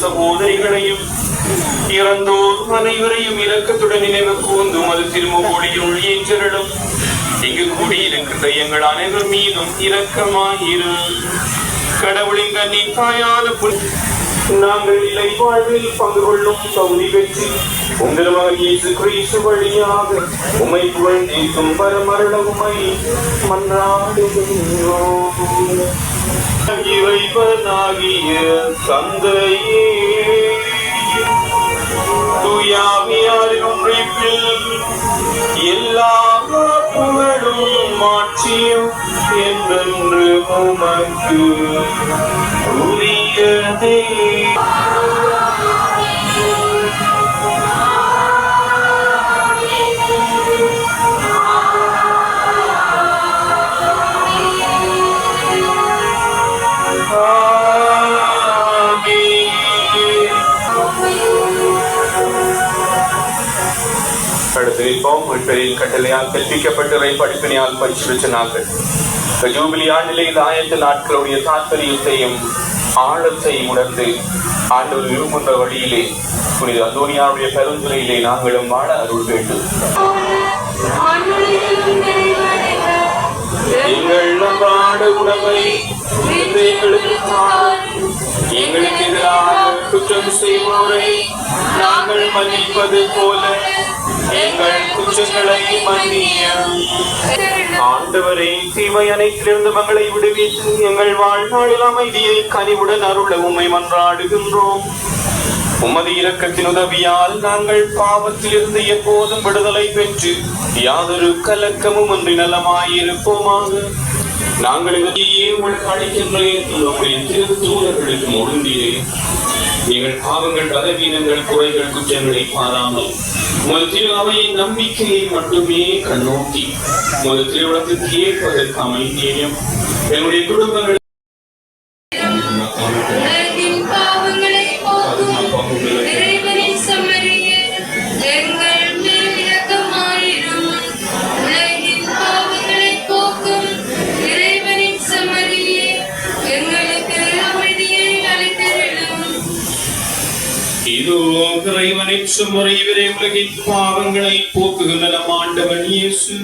சகோதரிகளையும் இறந்தோர் அனைவரையும் இலக்கத்துடன் நினைவு கூர்ந்தும் அது திருமுகொடியுள் ஏற்றரிடம் இங்கு கூடியிருக்கின்ற எங்கள் அனைவர் மீதும் இரக்கமாயிரு. கடவுளின் கண்ணின் தாயான நாங்கள் இலை வாழ்வில் பங்கு கொள்ளும் தகுதி பெற்று உங்கள் மகன் இயேசு கிறிஸ்து வழியாக உமை புகழ்ந்தேக்கும் பரமரண உமை மன்றாடுகிறோம். இறைவனாகிய தந்தையே தூயாவியாரின் ஒன்றைப்பில் எல்லா புகழும் மாட்சியும் என்றென்று உமக்கு உரியதே. நிற்போம் கட்டளையால் கற்பிக்கப்பட்டு படிப்பினையால் பயிற்சி பெற்ற நாங்கள் ஜூபிலி ஆண்டிலே இந்த ஆயிரத்து நாட்களுடைய தாற்பயத்தையும் ஆழத்தையும் உணர்ந்து ஆண்டவர் விரும்புகின்ற வழியிலே புனித அந்தோனியாவுடைய பெருந்துறையிலே நாங்களும் வாழ அருள் வேண்டும். எங்கள் நம்பாடு உணவை எங்களுக்கு எங்களுக்கு எதிராக குற்றம் செய்வோரை நாங்கள் மன்னிப்பது போல எங்கள் குற்றங்களை மன்னியும் ஆண்டவரே தீமை அனைத்திலிருந்து மகளை விடுவித்து எங்கள் வாழ்நாளில் அமைதியை கனிவுடன் அருள உம்மை மன்றாடுகின்றோம். உமது இரக்கத்தின் உதவியால் நாங்கள் பாவத்திலிருந்து எப்போதும் விடுதலை பெற்று யாதொரு கலக்கமும் இன்றி நலமாயிருப்போமாக. நாங்கள் இதையே உங்களுக்கு அழைக்கின்றேன் உங்களுடைய எங்கள் பாவங்கள் பதவீனங்கள் குறைகள் குற்றங்களை பாராமல் உமது திரு நம்பிக்கையை மட்டுமே கண்ணோக்கி உமது திருவிழத்துக்கு ஏற்பதற்கு அமைதியையும் என்னுடைய குடும்பங்கள். இறைவனை சுமறை விரை உலகின் பாவங்களை போக்குகின்ற நம் ஆண்டவன் இயேசு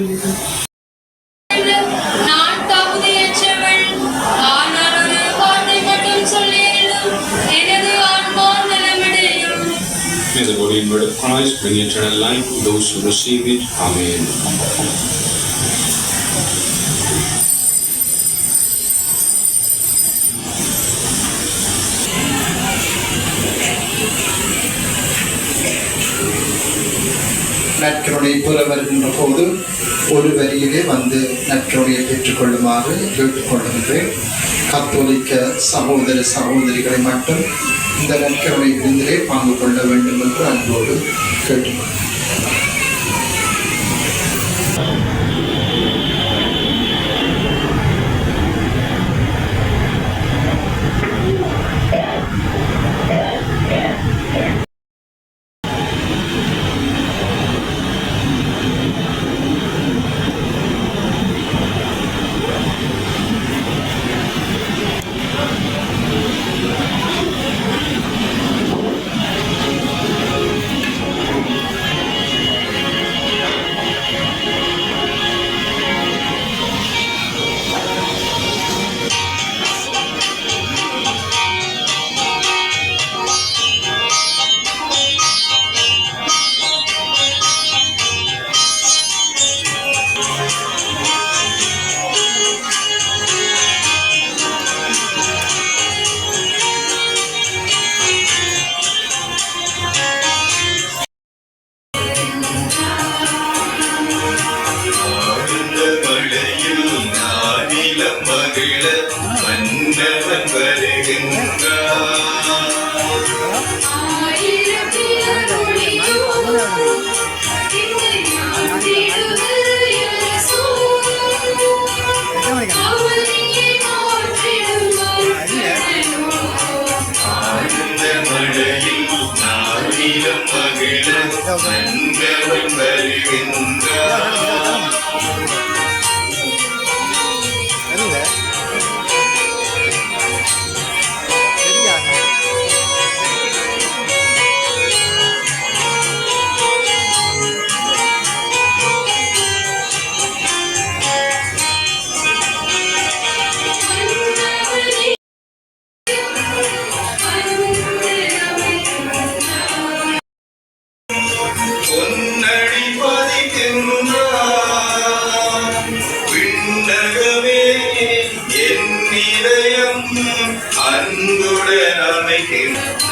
May the body and blood of Christ bring eternal life to those who receive it. Amen. நற்கருணை புற வருகின்ற போது ஒரு வரியிலே வந்து நற்கருணையை பெற்றுக்கொள்ளுமாறு கேட்டுக்கொள்கின்றேன். கத்தோலிக்க சகோதர சகோதரிகளை மட்டும் இந்த நற்கருணை விருந்திலே பங்கு கொள்ள வேண்டும் என்று அன்போடு கேட்டுக்கொள்கிறேன். That was. இதயம் அன்புடன் அமைக்கிறேன்